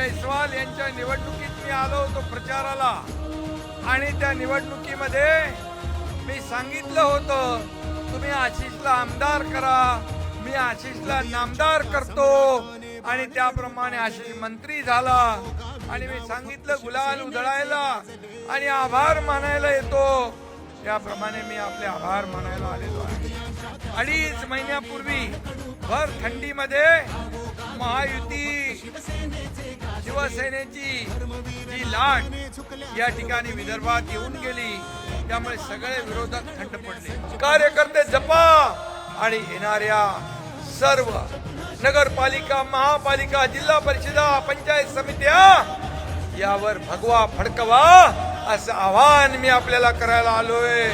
जयस्वाल यांच्या निवडणुकीत मी आलो होतो प्रचाराला. आणि त्या निवडणुकीमध्ये मी सांगितलं होतं तुम्ही आशिषला आमदार करा. मी आशिषला नामदार करतो. आणि त्याप्रमाणे आशिष मंत्री झाला. आणि मी सांगितलं गुलाल उधळायला आणि आभार मानायला येतो. त्याप्रमाणे मी आपले आभार मानायला आलेलो आहे. अडीच महिन्यापूर्वी भर थंडीमध्ये महायुती शिवसेनेची जी लाट या ठिकाणी विदर्भात येऊन गेली त्यामुळे सगळे विरोधक थंड पडले. कार्यकर्ते जपा आणि येणाऱ्या सर्व नगरपालिका महापालिका जिल्हा परिषदा पंचायत समित्या यावर भगवा फडकवा असं आवाहन मी आपल्याला करायला आलोय.